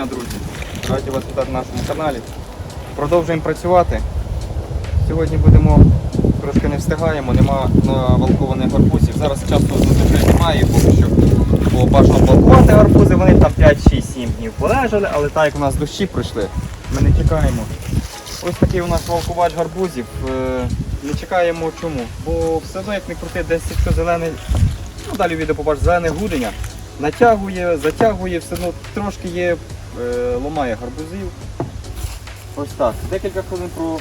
дня, друзі! Раді вас вітати на нашому каналі. Продовжуємо працювати. Сьогодні будемо, трошки не встигаємо, нема валкованих гарбузів. Зараз дуже немає, поки що бо бажано балкувати гарбузи, вони там 5, 6, 7 днів полежали, але так як у нас дощі пройшли, ми не чекаємо. Ось такий у нас валкувач гарбузів. Е, Не чекаємо чому. Бо все одно, як не крути, десь якщо зелений, ну далі відео побачиш, зелене гудення, натягує, затягує, все одно трошки є, ломає гарбузів. Ось так. Декілька хвилин про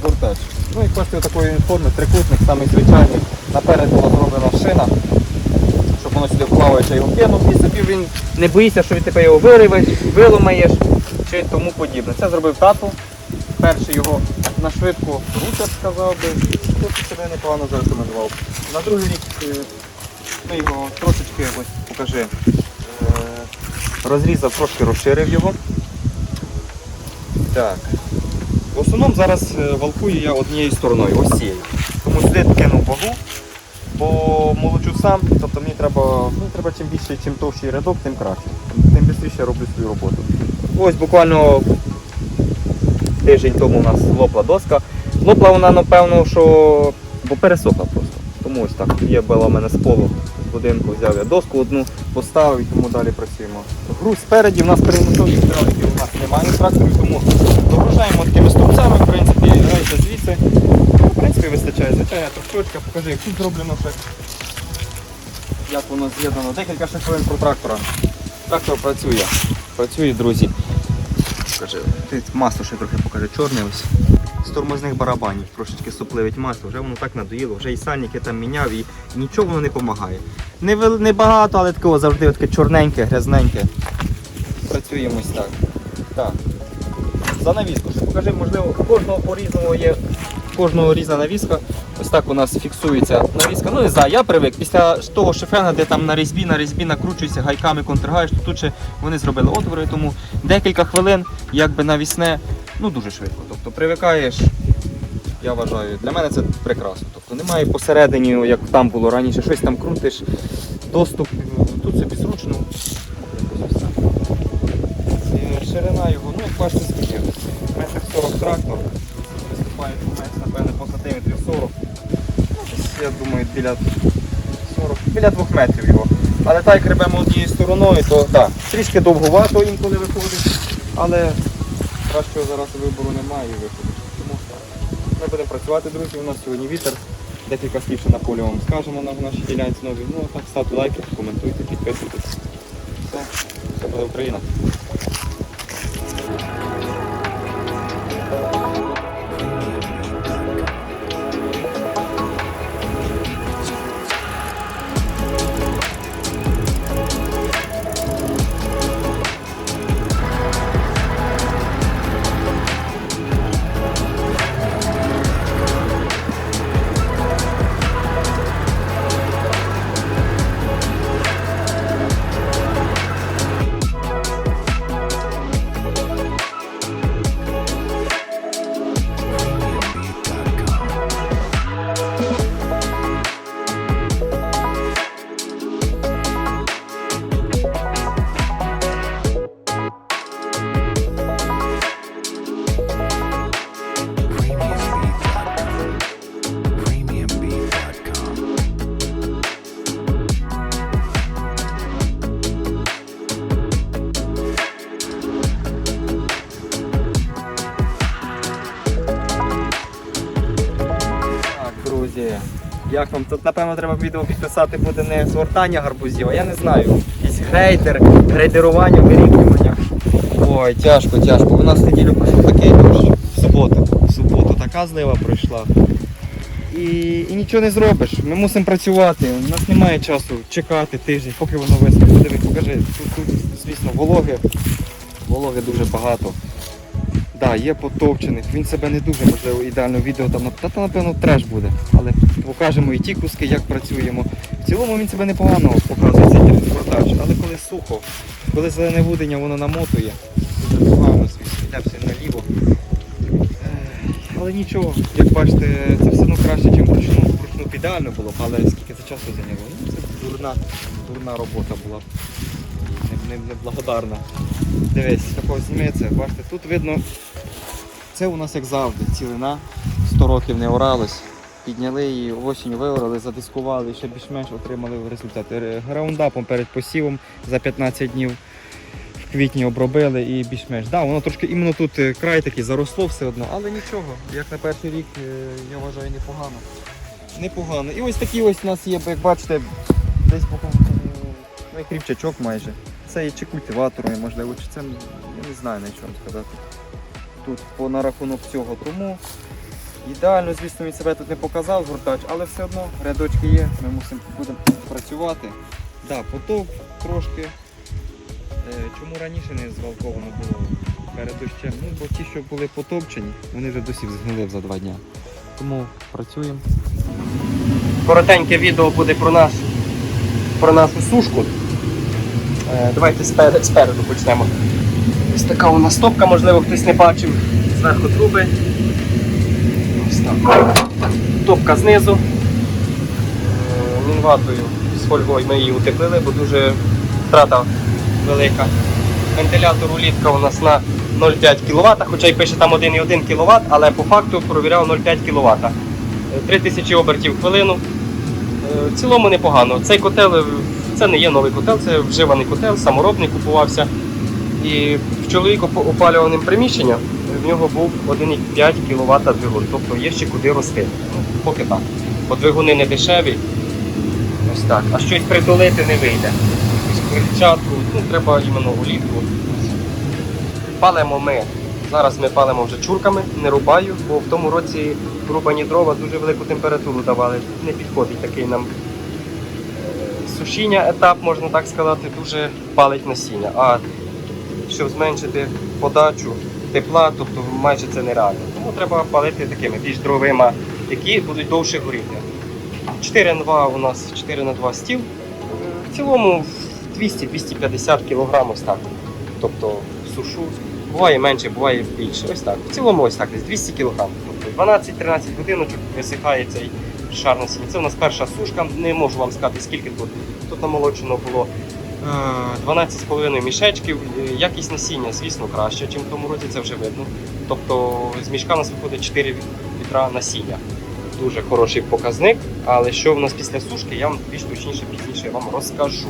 згортач. Ну і коштує такої форми, трикутник, самий звичайний. Наперед була зроблена шина, щоб воно сюди вплаваючи його кинув і собі він не боїться, що від тебе його вириваєш, виломаєш чи тому подібне. Це зробив тату. Перший його на швидку ручок сказав би, тут себе непогано зарекомендував. На другий рік е, ми його трошечки ось покажи. Розрізав, трошки розширив його. Так. В основному зараз е, валкую я однією стороною, ось цією. Тому сюди кинув вагу, бо молочу сам, тобто мені треба, ну, треба чим більше, чим товщий рядок, тим краще. Тим швидше роблю свою роботу. Ось буквально тиждень тому у нас лопла доска. Лопла вона, напевно, що бо пересохла просто. Тому ось так. Є була в мене з полу будинку, взяв я доску одну, поставив і тому далі працюємо. Груз спереді, у нас перемусові гідравліки у нас немає на тракторі, тому догружаємо такими стовпцями, в принципі, грається звідси. Ну, В принципі, вистачає, звичайна тракточка, покажи, як тут зроблено ще. Як воно з'єднано. Декілька ще хвилин про трактора. Трактор працює. Працює, друзі. Покажи. Ти масло ще трохи покажи, чорне ось. З тормозних барабанів трошечки сопливить масло, вже воно так надоїло, вже і сальники там міняв і нічого воно не допомагає. Не, не багато, але такого завжди таке чорненьке, грязненьке. Працюємо ось так. Так. За навіску. Покажи, можливо, кожного по-різному є кожного різна навіска. Ось так у нас фіксується навіска. Ну не знаю, я привик. Після того шифена, де там на різьбі, на різьбі накручується гайками, контргаєш, то тут ще вони зробили отвори, тому декілька хвилин, якби навісне, ну дуже швидко. Тобто привикаєш, я вважаю, для мене це прекрасно. Тобто немає посередині, як там було раніше, щось там крутиш, доступ, тут собі зручно. Ширина його, ну як бачите, скільки? Метр 40 трактор. Виступає кумець, напевно, по сантиметрів 40. Ну, я думаю, біля 40, біля 2 метрів його. Але так як ребемо однією стороною, то так, трішки довговато інколи виходить, але кращого зараз вибору немає і виходить. Тому ми будемо працювати, друзі. У нас сьогодні вітер. Декілька слів ще на полі вам скажемо на нашій ділянці нові. Ну а так ставте лайки, коментуйте, підписуйтесь. Все, все буде Україна. Друзі, як вам тут, напевно, треба відео підписати буде не згортання гарбузів, а я не знаю. Якийсь грейдер, грейдерування, вирівнювання. Ой, тяжко, тяжко. У нас в неділю пройшов такий дощ. В суботу. В суботу така злива пройшла. І, і нічого не зробиш. Ми мусимо працювати. У нас немає часу чекати тиждень, поки воно висохне. Диви, покажи, тут, тут, звісно, вологи. Вологи дуже багато. Да, є потовчених, він себе не дуже можливо ідеально відео там та, та напевно треш буде. Але покажемо і ті куски, як працюємо. В цілому він себе непогано показує цей телеспортаж, але коли сухо, коли зелене вудення воно намотує, дуже погано все наліво. Але нічого, як бачите, це все одно краще, ніж вручну. Вручну ідеально було але скільки це часу зайняло. Ну, це дурна, дурна робота була. Не не- неблагодарна. Дивись, такого зніметься, бачите, тут видно, це у нас як завжди, цілина, 100 років не оралось. Підняли її, осінь виорали, задискували ще більш-менш отримали результат. Ре- Граундапом перед посівом за 15 днів в квітні обробили і більш-менш. Да, воно трошки іменно тут е, край такий заросло все одно, але нічого, як на перший рік, е, я вважаю, непогано. Непогано. І ось такі ось у нас є, як бачите, десь ну, як майже. Це є чи культиватором, можливо, чи це я не знаю на чому сказати. Тут по на рахунок цього. Тому ідеально, звісно, він себе тут не показав згортач, але все одно рядочки є, ми мусимо будемо працювати. Да, потов трошки. Е, Чому раніше не звалковано було перед дощем? Ну, бо ті, що були потопчені, вони вже досі згнили за два дня. Тому працюємо. Коротеньке відео буде про наш про нашу сушку. Е, давайте спереду почнемо. Ось така у нас топка, можливо, хтось не бачив. Зверху труби. Ось так. Топка знизу. Е, Мінватою з фольгою ми її утеплили, бо дуже втрата велика. Вентилятор улітка у нас на 0,5 кВт, хоча й пише там 1,1 кВт, але по факту провіряв 0,5 кВт. 3000 обертів в хвилину. Е, В цілому непогано. Цей котел е, це не є новий котел, це вживаний котел, саморобний купувався. І в чоловіку по опалюваним приміщення в нього був 1,5 кВт двигун, тобто є ще куди рости. Поки так. Бо двигуни не дешеві. Ось так. А щось притулити не вийде. Якусь Крильчатку, ну треба іменно улітку. Палимо ми. Зараз ми палимо вже чурками, не рубаю, бо в тому році рубані дрова дуже велику температуру давали. Не підходить такий нам е, сушіння етап, можна так сказати, дуже палить насіння. А щоб зменшити подачу тепла, тобто майже це нереально. Тому треба палити такими більш дровима, які будуть довше горіти. 4 на 2 у нас 4 на 2 стіл. В цілому 200-250 кг ось так. Тобто сушу. Буває менше, буває більше. Ось так. В цілому ось так, десь 200 кг. Тобто 12-13 годиночок висихає цей шар насіння. Це у нас перша сушка. Не можу вам сказати, скільки тут. Тут намолочено було 12,5 мішечків. Е, Якість насіння, звісно, краще, ніж в тому році це вже видно. Тобто з мішка у нас виходить 4 вітра насіння. Дуже хороший показник. Але що в нас після сушки, я вам більш точніше пізніше вам розкажу.